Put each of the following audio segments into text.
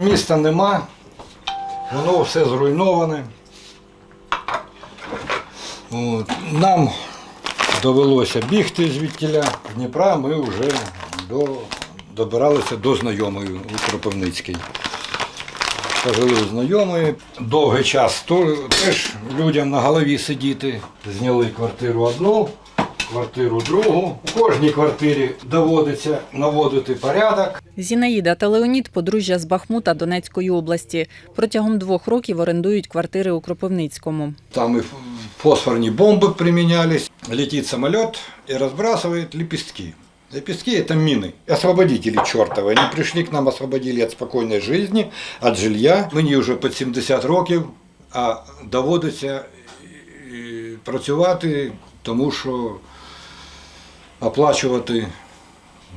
Міста нема, воно все зруйноване. От. Нам довелося бігти звідтіля. Дніпра ми вже до, добиралися до знайомої у Кропивницькій. Пожили у знайомої. Довгий час теж людям на голові сидіти. Зняли квартиру одну, квартиру другу. У кожній квартирі доводиться наводити порядок. Зінаїда та Леонід – подружжя з Бахмута Донецької області. Протягом двох років орендують квартири у Кропивницькому. Там и фосфорные бомбы применялись. Летит самолет и разбрасывает лепестки. Лепестки – это мины. Освободители чертовы. Они пришли к нам, освободили от спокойной жизни, от жилья. Мені вже під 70 років, а доводиться е, працювати, тому що оплачувати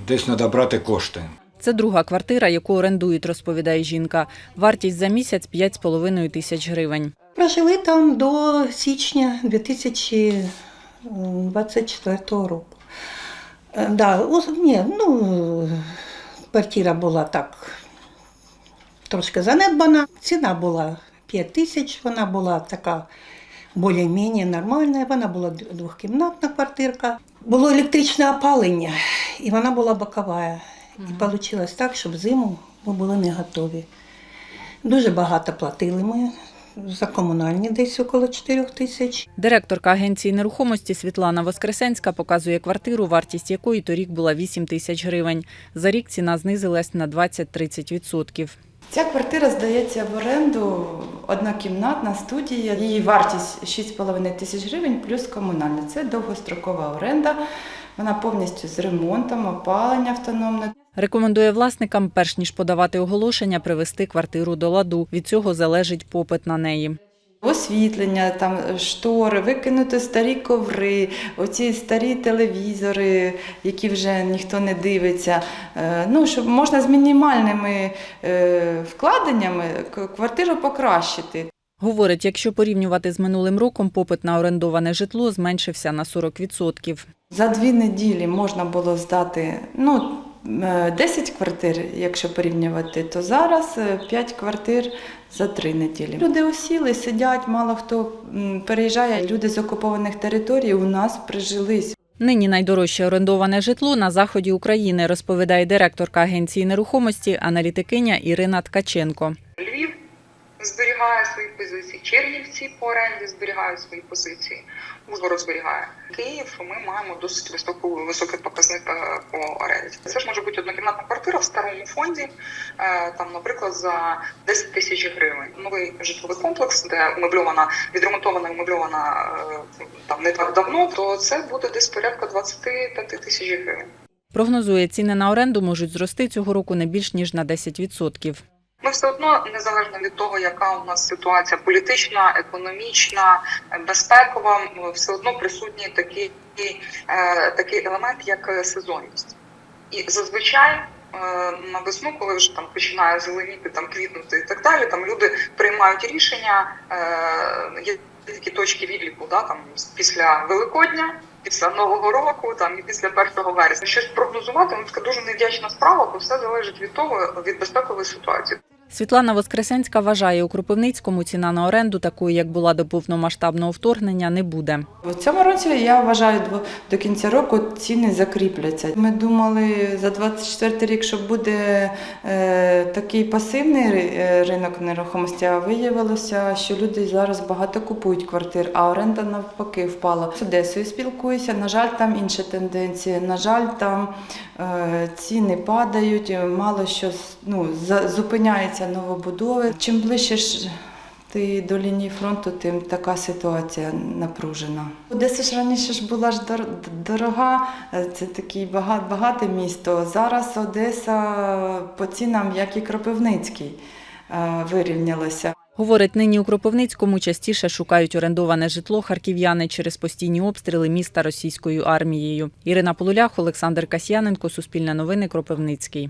десь треба брати кошти. Це друга квартира, яку орендують, розповідає жінка. Вартість за місяць 5,5 тисяч гривень. Прожили там до січня 2024 року. Е, Да, ні, ну, квартира була так трошки занедбана. Ціна була 5 тисяч, вона була така більш-менш нормальна, вона була двохкімнатна квартирка. Було електричне опалення, і вона була бокова. І вийшло так, щоб зиму ми були не готові. Дуже багато платили ми за комунальні, десь около 4 тисяч. Директорка агенції нерухомості Світлана Воскресенська показує квартиру, вартість якої торік була 8 тисяч гривень. За рік ціна знизилась на 20-30%. Ця квартира здається в оренду однокімнатна студія. Її вартість 6,5 тисяч гривень плюс комунальна. Це довгострокова оренда. Вона повністю з ремонтом, опалення автономне. Рекомендує власникам, перш ніж подавати оголошення, привести квартиру до ладу. Від цього залежить попит на неї. Освітлення, там штори, викинути старі коври, оці старі телевізори, які вже ніхто не дивиться. Е, Ну, щоб можна з мінімальними е, вкладеннями квартиру покращити. Говорить, якщо порівнювати з минулим роком, попит на орендоване житло зменшився на 40%. За дві неділі можна було здати ну, е, 10 квартир, якщо порівнювати, то зараз 5 квартир за три неділі. Люди осіли, сидять, мало хто переїжджає. Люди з окупованих територій у нас прижились. Нині найдорожче орендоване житло на заході України, розповідає директорка агенції нерухомості, аналітикиня Ірина Ткаченко. Львів зберігає свої позиції, Чернівці по оренді зберігають свої позиції, Ужгород зберігає. Київ ми маємо досить високу високий показник е, по оренді. Це ж може бути однокімнатна квартира в старому фонді, е, там, наприклад, за 10 тисяч гривень. Новий житловий комплекс, де умебльована, відремонтована умебльована е, там не так давно, то це буде десь порядка 25 тисяч гривень. Прогнозує, ціни на оренду можуть зрости цього року не більш ніж на 10%. Ми все одно, незалежно від того, яка у нас ситуація політична, економічна, безпекова, все одно присутній такий, е, такий елемент, як е, сезонність. І зазвичай е, на весну, коли вже там починає зеленіти, там квітнути і так далі, там люди приймають рішення. Є такі точки відліку, да, там після Великодня. Після нового року, там і після 1 вересня щось прогнозувати, ну така дуже невдячна справа, бо все залежить від того від безпекової ситуації. Світлана Воскресенська вважає, у Кропивницькому ціна на оренду, такою як була до повномасштабного вторгнення, не буде. В цьому році я вважаю, до- кінця року ціни закріпляться. Ми думали за 24 рік, що буде е, такий пасивний е, ринок нерухомості, а виявилося, що люди зараз багато купують квартир, а оренда навпаки впала. З Одесою спілкуюся. На жаль, там інші тенденції. На жаль, там е, ціни падають, мало що ну, за- зупиняється новобудови. Чим ближче ж ти до лінії фронту, тим така ситуація напружена. Одеса ж раніше ж була ж дорога, е, це таке багате місто. Зараз Одеса по цінам, як і Кропивницький, е, вирівнялася. Говорить, нині у Кропивницькому частіше шукають орендоване житло харків'яни через постійні обстріли міста російською армією. Ірина Полулях, Олександр Касьяненко, Суспільне новини, Кропивницький.